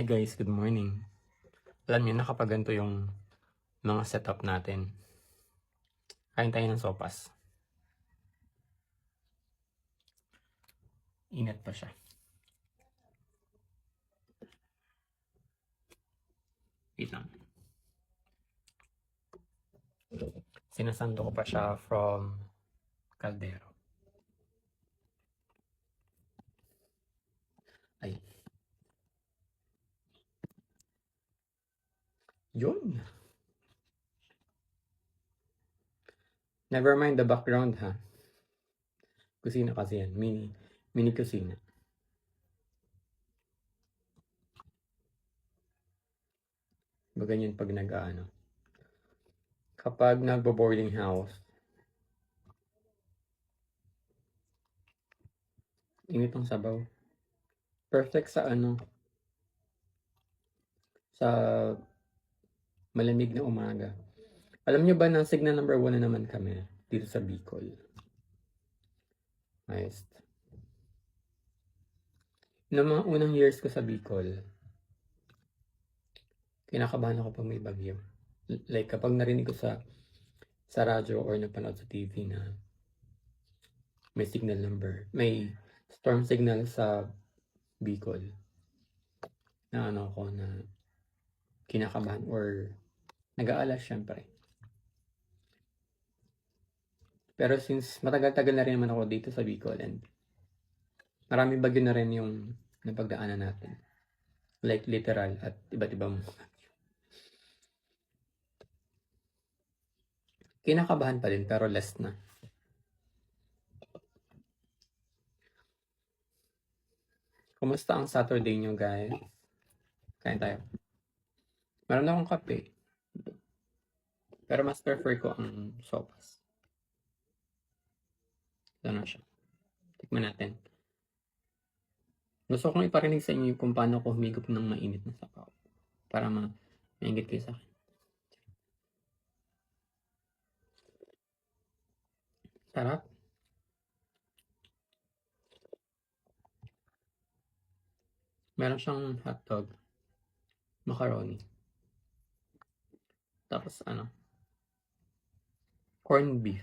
Hi guys, good morning. Alam niyo, nakapaganto yung mga setup natin. Kain tayo ng sopas. Inat pa siya. Wait lang. Sinasando ko pa siya from Caldero. Yun. Never mind the background ha. Kusina kasi yan. Mini, mini kusina. Ba ganyan pag nag-ano. Kapag nagbo-boarding house, init ang sabaw. Perfect sa ano, sa malamig na umaga. Alam nyo ba na signal number one na naman kami dito sa Bicol? Ayos. Noong mga unang years ko sa Bicol, kinakabahan ako pag may bagyo. Like kapag narinig ko sa sa radyo or napanood sa TV na may signal number, may storm signal sa Bicol. Na ano ko na kinakabahan or nag-aalas syempre. Pero since matagal-tagal na rin naman ako dito sa Bicol and marami bagyo na rin yung napagdaanan natin. Like literal at iba't ibang Kinakabahan pa din pero less na. Kumusta ang Saturday nyo guys? Kain tayo. Meron akong kape. Pero mas prefer ko ang sopas. Ito na siya. Tikman natin. Gusto kong iparinig sa inyo kung paano ko humigop ng mainit na sapaw. Para ma maingit kayo sa akin. Sarap. Meron siyang hotdog. Macaroni. Tapos ano? Corned beef.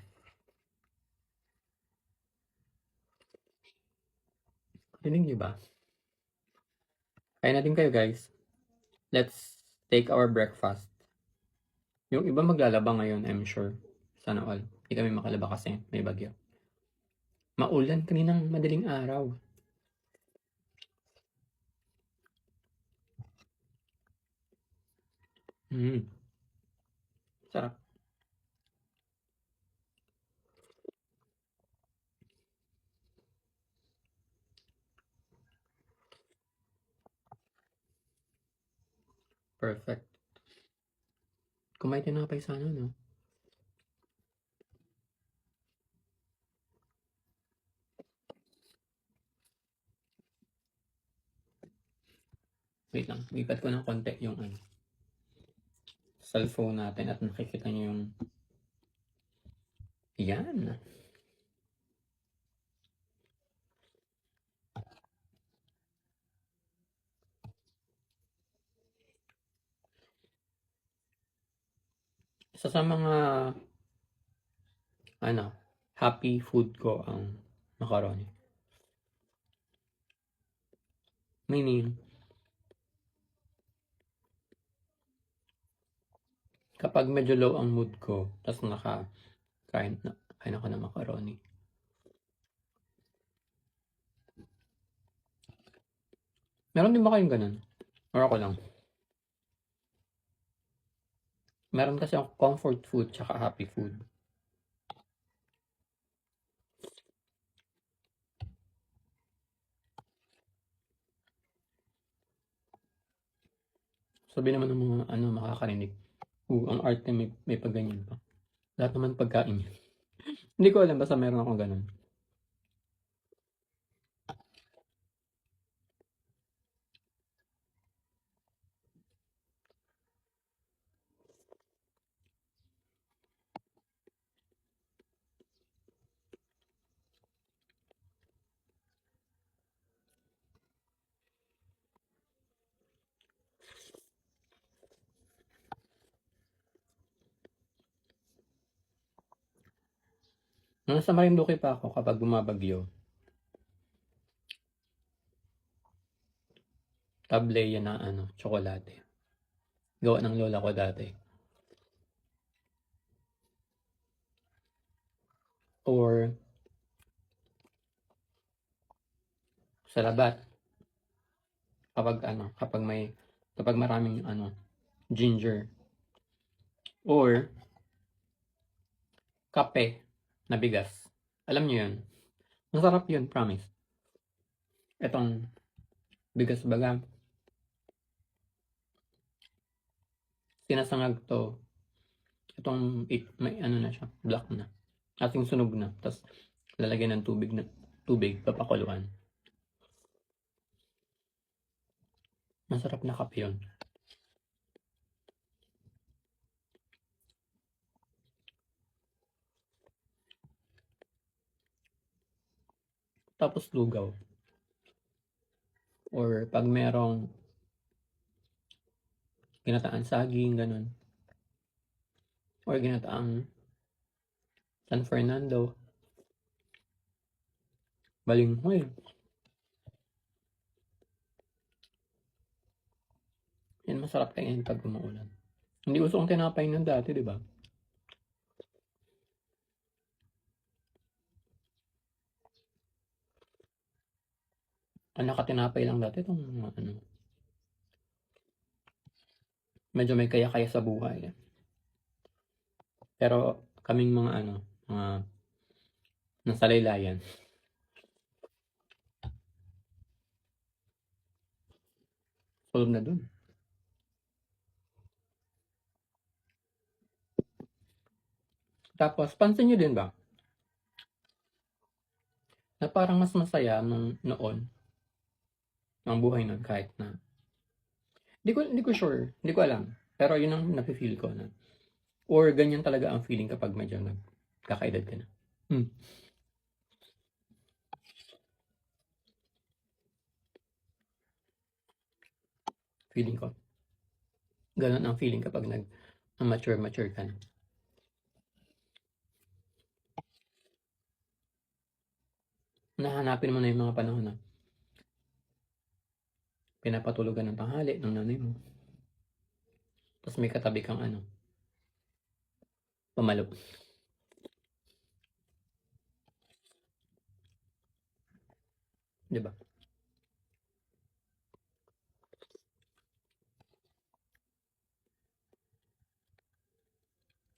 Rinig niyo ba? Kain natin kayo guys. Let's take our breakfast. Yung iba maglalaba ngayon, I'm sure. Sana all. Hindi kami makalaba kasi may bagyo. Maulan kaninang madaling araw. Mm. Sarap. Perfect. Kumain tinapay sana, no? Wait lang, lipat ko ng konti yung ano. Cellphone natin at nakikita niyo yung yan. Isa sa mga ano, happy food ko ang macaroni. Meaning, kapag medyo low ang mood ko, tapos naka kain, na, kain ako ng macaroni. Meron din ba kayong ganun? Or ako lang? Meron kasi ako comfort food tsaka happy food. Sabi naman ng mga ano makakarinig. Oo, ang arte may, may pagganyan pa. Lahat naman pagkain yun. Hindi ko alam, basta meron akong ganun. Nasa Marinduque pa ako kapag bumabagyo. Tableya na ano, tsokolate. Gawa ng lola ko dati. Or sa labat. Kapag ano, kapag may kapag maraming ano, ginger. Or kape na bigas. Alam niyo 'yun. Masarap 'yun, promise. Etong bigas baga. Sinasangag 'to. Itong it, may ano na siya, black na. Ating sunog na. Tapos lalagyan ng tubig na tubig papakuluan. Masarap na kape 'yun. Tapos lugaw. Or pag merong ginataang saging, ganun. Or ginataang San Fernando. Balinghoy. Yan masarap kainin pag umuulan. Hindi uso ang tinapay nun dati, di ba? Ang nakatinapay lang dati itong ano. Medyo may kaya-kaya sa buhay. Pero kaming mga ano, mga nasa laylayan. Solve na dun. Tapos, pansin nyo din ba? Na parang mas masaya nung noon ang buhay nun kahit na hindi ko hindi ko sure, hindi ko alam. Pero yun ang nafe-feel ko na or ganyan talaga ang feeling kapag medyo nagkakaedad ka na. Hmm. Feeling ko. Ganun ang feeling kapag nag mature mature ka na. Nahanapin mo na yung mga panahon na pinapatulugan ng tanghali ng nanay mo. Tapos may katabi kang ano, pamalo. Di ba?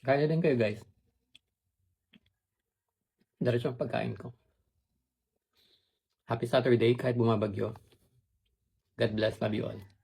Kaya din kayo guys. Diretso ang pagkain ko. Happy Saturday kahit bumabagyo. God bless, love.